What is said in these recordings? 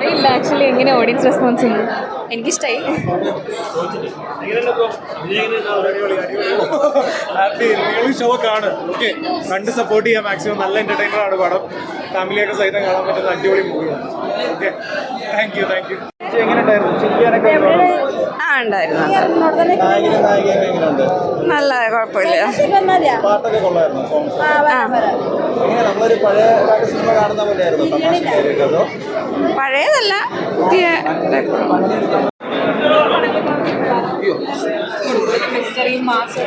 അറിയില്ല ആക്ച്വലി എങ്ങനെ audience response ഉണ്ട് എനിക്കിഷ്ടായി. ഹാപ്പി നിങ്ങൾ ഷോ കാണും ഓക്കെ കണ്ട് സപ്പോർട്ട് ചെയ്യാം മാക്സിമം നല്ല എന്റർടൈനർ ആണ് പടം. ഫാമിലിയൊക്കെ സഹിതം കാണാൻ പറ്റുന്ന അടിപൊളി മൂവിയാണ് okay thank you thank you ആ ഉണ്ടായിരുന്നു. നല്ല കുഴപ്പമില്ല. പാട്ടൊക്കെ പഴയതല്ല പുതിയ മിസ്റ്ററി മാസ്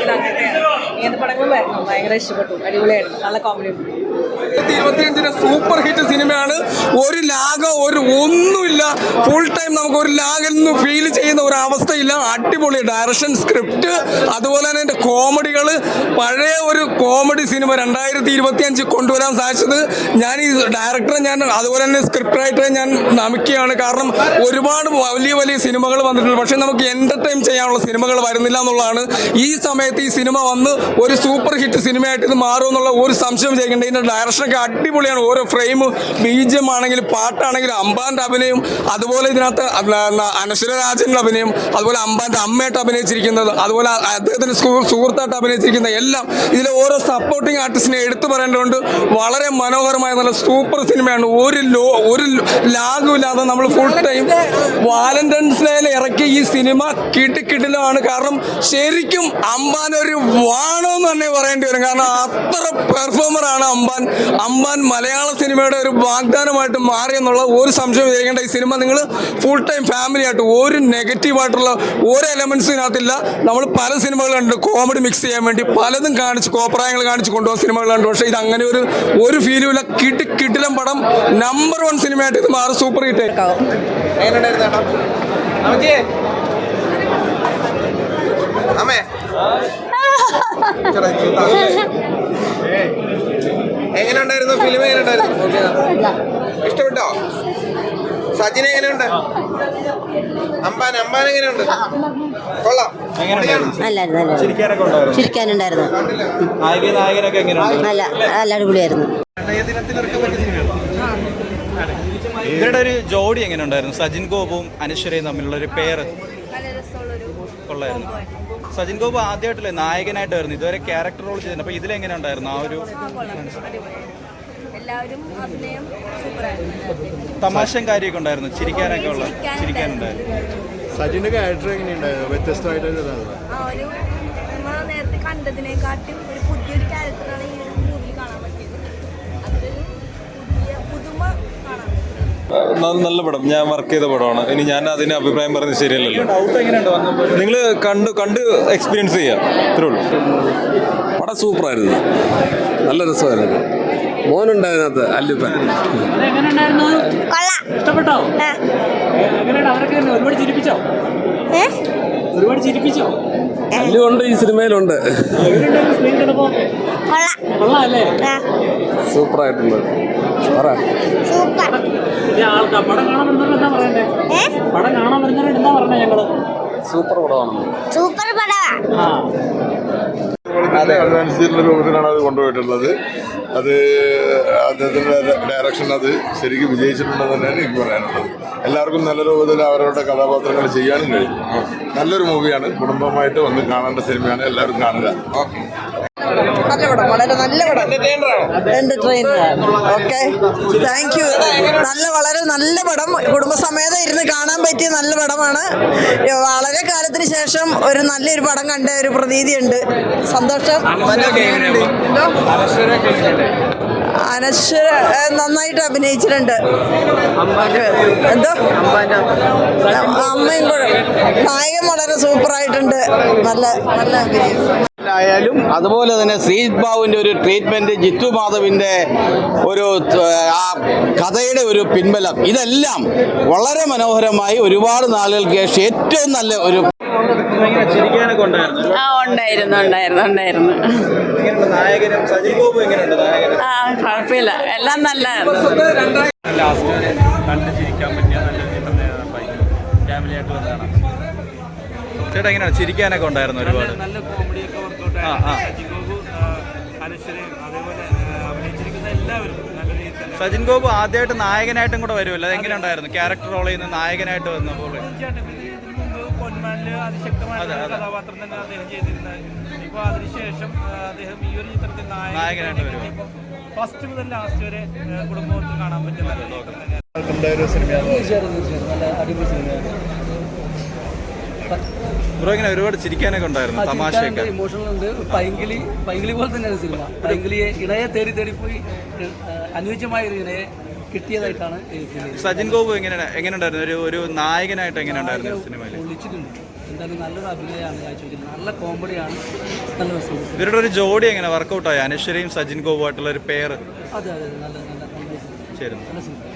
ഇങ്ങനത്തെ പടങ്ങൾ വരണം ഭയങ്കര ഇഷ്ടപ്പെട്ടു. അടിപൊളിയായിരുന്നു. നല്ല കോമഡി ഇരുപത്തിയഞ്ചിന്റെ സൂപ്പർ ഹിറ്റ് സിനിമയാണ്. ഒരു ലാഗ ഒരു ഒന്നുമില്ല. ഫുൾ ടൈം നമുക്ക് ഒരു ലാഗെന്ന് ഫീൽ ചെയ്യുന്ന ഒരു അവസ്ഥയില്ല. അടിപൊളി ഡയറക്ഷൻ സ്ക്രിപ്റ്റ് അതുപോലെ തന്നെ എന്റെ കോമഡികൾ പഴയ ഒരു കോമഡി സിനിമ രണ്ടായിരത്തി ഇരുപത്തി അഞ്ച് കൊണ്ടുവരാൻ സാധിച്ചത് ഞാൻ ഈ ഡയറക്ടറെ ഞാൻ അതുപോലെ തന്നെ സ്ക്രിപ്റ്റ് റൈറ്ററെ ഞാൻ നമിക്കുകയാണ്. കാരണം ഒരുപാട് വലിയ വലിയ സിനിമകൾ വന്നിട്ടുണ്ട്. പക്ഷെ നമുക്ക് എന്റർടൈൻ ചെയ്യാനുള്ള സിനിമകൾ വരുന്നില്ല എന്നുള്ളതാണ്. ഈ സമയത്ത് ഈ സിനിമ വന്ന് ഒരു സൂപ്പർ ഹിറ്റ് സിനിമയായിട്ട് ഇത് മാറുമെന്നുള്ള ഒരു സംശയം ചെയ്യേണ്ട ഇതിന്റെ ഡയറക്ഷനൊക്കെ അടിപൊളിയാണ്. ഓരോ ഫ്രെയിം ബീജം ആണെങ്കിലും പാട്ടാണെങ്കിലും അമ്പാന്റെ അഭിനയം അതുപോലെ ഇതിനകത്ത് അനശ്വര രാജന്റെ അഭിനയം അതുപോലെ അമ്പാന്റെ അമ്മയായിട്ട് അഭിനയിച്ചിരിക്കുന്നത് അതുപോലെ അദ്ദേഹത്തിന്റെ സുഹൃ- സുഹൃത്തായിട്ട് അഭിനയിച്ചിരിക്കുന്ന എല്ലാം ഇതിലെ ഓരോ സപ്പോർട്ടിംഗ് ആർട്ടിസ്റ്റിനെ എടുത്തു പറയേണ്ടതുകൊണ്ട് വളരെ മനോഹരമായ നല്ല സൂപ്പർ സിനിമയാണ് ഒരു ലോ ഒരു ലാഗും ഇല്ലാതെ നമ്മൾ ഫുൾ ടൈം വാലന്റൈൻസ് ഡേയിൽ ഇറക്കിയ ഈ സിനിമ കിട്ടിക്കിട്ടിലാണ് കാരണം ശരിക്കും അമ്പാൻ ഒരു വാണോ എന്ന് തന്നെ പറയേണ്ടി വരും. കാരണം അത്ര പെർഫോമറാണ് അമ്പാൻ. അമ്പാൻ മലയാള സിനിമയുടെ ഒരു വാഗ്ദാനമായിട്ട് മാറി എന്നുള്ള ഒരു സംശയം വിചാരിക്കേണ്ട ഈ സിനിമ നിങ്ങൾ ഫുൾ ടൈം ഫാമിലി ആയിട്ട് ഒരു നെഗറ്റീവായിട്ടുള്ള ഒരു എലമെൻസിനകത്തില്ല ഇതിനകത്തില്ല. നമ്മൾ പല സിനിമകൾ കണ്ട് കോമഡി മിക്സ് ചെയ്യാൻ വേണ്ടി പലതും കാണിച്ച് കോപ്രായങ്ങൾ കാണിച്ച് കൊണ്ടുപോകുന്ന സിനിമകൾ കണ്ടു പക്ഷേ ഇത് അങ്ങനെ ഒരു ഒരു ഫീലും ഇല്ല. കിട്ടി കിട്ടിലം പടം നമ്പർ വൺ സിനിമയായിട്ട് ഇത് മാറി സൂപ്പർ ഹിറ്റ് അമ്മച്ചിയെ അമ്മേ ചേട്ടാ, ചൂടാ. എങ്ങനെയുണ്ടായിരുന്നു ഫിലിം എങ്ങനെയുണ്ടായിരുന്നു ഇഷ്ടപ്പെട്ടോ സജിൻ എങ്ങനെയുണ്ട്? അമ്പാൻ അമ്പാൻ എങ്ങനെയുണ്ട്? കൊള്ളാം. നല്ലായിരുന്നു നല്ലായിരുന്നു ചിരിക്കാനൊക്കെ ഉണ്ടായിരുന്നു. ചിരിക്കാനുണ്ടായിരുന്നു. നല്ല നല്ല അടിപൊളിയായിരുന്നു. ഇവരുടെ ഒരു ജോഡി എങ്ങനെ ഉണ്ടായിരുന്നു സജിൻ ഗോപുവും അനശ്വരയും തമ്മിലുള്ള ഒരു പേര് കൊള്ളായിരുന്നു. സജിൻ ഗോപു ആദ്യമായിട്ടല്ലേ നായകനായിട്ടായിരുന്നു. ഇതുവരെ ക്യാരക്ടർ റോൾ ചെയ്തിട്ടുണ്ട് അപ്പൊ ഇതിലെങ്ങനെ ഉണ്ടായിരുന്നു ആ ഒരു എല്ലാവരും അഭിനയം സൂപ്പറായിരുന്നു തമാശയും കാര്യമൊക്കെ ഉണ്ടായിരുന്നു. ചിരിക്കാനൊക്കെ ഉള്ള ചിരിക്കാനുണ്ടായിരുന്നു. സജിന്റെ ക്യാരക്ടർ എങ്ങനെയുണ്ടായിരുന്നു? വ്യത്യസ്തമായിട്ടൊരു ആ ഒരു നമ്മൾ നേരത്തെ കണ്ടതിനെക്കാട്ടും ഒരു പുതിയൊരു ക്യാരക്ടറാണ് ഈ മൂവിയിൽ കാണാൻ പറ്റിയത്. അതിലൊരു പുതിയ പുതുമ കാണാൻ നല്ല പടം. ഞാൻ വർക്ക് ചെയ്ത പടമാണ്. ഇനി ഞാൻ അതിന് അഭിപ്രായം പറയുന്നത് ശരിയല്ലല്ലോ. നിങ്ങൾ കണ്ട് കണ്ട് എക്സ്പീരിയൻസ് ചെയ്യാം. ഇത്രേ ഉള്ളൂ. പടം സൂപ്പറായിരുന്നു നല്ല രസമായിരുന്നു. മോനുണ്ട് അതിനകത്ത് അല്ലുപ്പൻ. ഇഷ്ടപ്പെട്ടോ? ഒരുപാട് ചിരിപ്പിച്ചോ? ഒരുപാട് ചിരിപ്പിച്ചോ? അല്ലുണ്ട് ഈ സിനിമയിലുണ്ട്. സൂപ്പർ ആയിട്ടുണ്ട് പറ. സൂപ്പർ. പടമാണ്. സൂപ്പർ പടവാ. ആ അതനുസരിച്ചുള്ള രൂപത്തിലാണ് അത് കൊണ്ടുപോയിട്ടുള്ളത്. അത് അദ്ദേഹത്തിന്റെ ഡയറക്ഷൻ അത് ശരിക്കും വിജയിച്ചിട്ടുണ്ടെന്ന് തന്നെയാണ് എനിക്ക് പറയാനുള്ളത്. എല്ലാവർക്കും നല്ല രൂപത്തിൽ അവരവരുടെ കഥാപാത്രങ്ങൾ ചെയ്യാനും കഴിയും. നല്ലൊരു മൂവിയാണ് കുടുംബമായിട്ട് വന്ന് കാണേണ്ട സിനിമയാണ് എല്ലാവരും കാണുക. നല്ല പടം വളരെ നല്ല പടം. എന്റർടൈനർ ഓക്കെ താങ്ക് യു നല്ല വളരെ നല്ല പടം. കുടുംബസമേതം ഇരുന്ന് കാണാൻ പറ്റിയ നല്ല പടമാണ്. വളരെ കാലത്തിന് ശേഷം ഒരു നല്ലൊരു പടം കണ്ട ഒരു പ്രതീതിയുണ്ട്. സന്തോഷം. അനശ്വര നന്നായിട്ട് അഭിനയിച്ചിട്ടുണ്ട്. എന്തോ? അമ്മയും കൂടെ. നായകൻ വളരെ സൂപ്പറായിട്ടുണ്ട്. നല്ല നല്ല അഭിനയം. ആയാലും അതുപോലെ തന്നെ ശ്രീജിത് ബാബുവിന്റെ ഒരു ട്രീറ്റ്മെന്റ് ജിത്തു മാധവിന്റെ ഒരു ആ കഥയുടെ ഒരു പിൻബലം. ഇതെല്ലാം വളരെ മനോഹരമായി ഒരുപാട് നാളുകൾക്ക് ശേഷം ഏറ്റവും നല്ല ഒരു ആ ഉണ്ടായിരുന്നു ഉണ്ടായിരുന്നു ഉണ്ടായിരുന്നു. ആ കുഴപ്പമില്ല എല്ലാം നല്ലതായിരുന്നു കണ്ട് ചിരിക്കാൻ പറ്റിയ നല്ല ഫാമിലി ആയിട്ട് വന്നതാണ് ചേട്ടാ എങ്ങനെയാണ് ചിരിക്കാനൊക്കെ ഉണ്ടായിരുന്നു ഒരുപാട്. അനശ്വരയും അതേപോലെ ആ, അഭിനയിച്ചിരിക്കുന്ന എല്ലാവരും നല്ല രീതിയിൽ തന്നെ സജിൻ ഗോപു ആദ്യമായിട്ട് നായകനായിട്ടും കൂടെ വരുമല്ലോ? അത് എങ്ങനെ ഉണ്ടായിരുന്നു? ക്യാരക്ടർ റോൾ ചെയ്യുന്ന നായകനായിട്ട് വന്നപ്പോൾ പോലെ. ഇതിനു മുമ്പ് പൊന്മാനിൽ അതിശക്തമായ. കഥാപാത്രം തന്നെ അദ്ദേഹം ചെയ്തിരുന്നത്. ഇപ്പൊ അതിനുശേഷം അദ്ദേഹം ഈ ഒരു ചിത്രത്തിൽ നായകനായിട്ട് വരും. ഫസ്റ്റ് മുതൽ ലാസ്റ്റ് വരെ കുടുംബത്തിൽ കാണാൻ പറ്റുന്ന ഒരു അടിപൊളി തന്നെയാണ് ബ്രോ ഇങ്ങനെ ഒരുപാട് ചിരിക്കാനൊക്കെ ഉണ്ടായിരുന്നു തമാശയൊക്കെ. ഇമോഷണൽ ഉണ്ട് പൈങ്കിളി പൈങ്കിളി പോലെ തന്നെയാണ് സിനിമ പൈങ്കിളിയെ ഇണയെ തേടി തേടി പോയി അനുയോജ്യമായ ഒരു ഇണയെ കിട്ടിയതായിട്ടാണ് സജിൻ ഗോപു എങ്ങനെ എങ്ങനെ ഉണ്ടായിരുന്നു? ഒരു ഒരു നായകനായിട്ട് എങ്ങനെ ഉണ്ടായിരുന്നു സിനിമയിൽ വിളിച്ചിട്ടുണ്ട് എന്തായാലും നല്ലൊരു അഭിനയമാണ് കാഴ്ചവെക്കുന്നത് നല്ല കോമഡിയാണ് നല്ല രസമുണ്ട് ഇവരുടെ ഒരു ജോഡി എങ്ങനെ വർക്കൗട്ടായി അനശ്വരയും സജിൻ ഗോപു ആയിട്ടുള്ള ഒരു പേര് അതെ അതെ നല്ല നല്ല ശരി. നല്ല സിനിമ